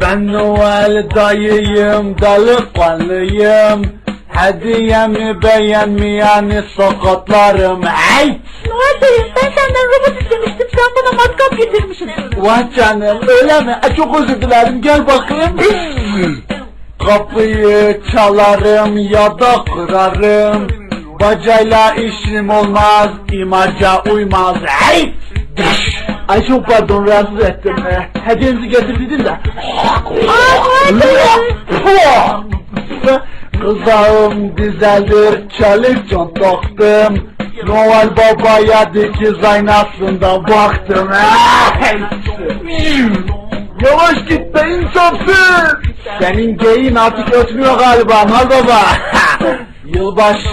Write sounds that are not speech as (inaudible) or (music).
Ben Noel dayıyım, delikanlıyım. Hediyemi beğenmeyeni sokatlarım. Hey! Noel Bey ben senden robot istemiştim sen bana matkap getirmişsin. Vay canım öyle mi? E, çok özür dilerim gel bakayım. (laughs) Kapıyı çalarım ya da kırarım. Bacayla işim olmaz, imaca uymaz. Hey! Ay çok pardon rahatsız ettim. E, hediyenizi getirdim de. Kızağım güzeldir, çelik can taktım. Noel Baba'ya dikiz aynasında baktım. Yavaş git be insafsız. Senin geyin artık ötmüyor galiba Mal Baba. (laughs) Yılbaşı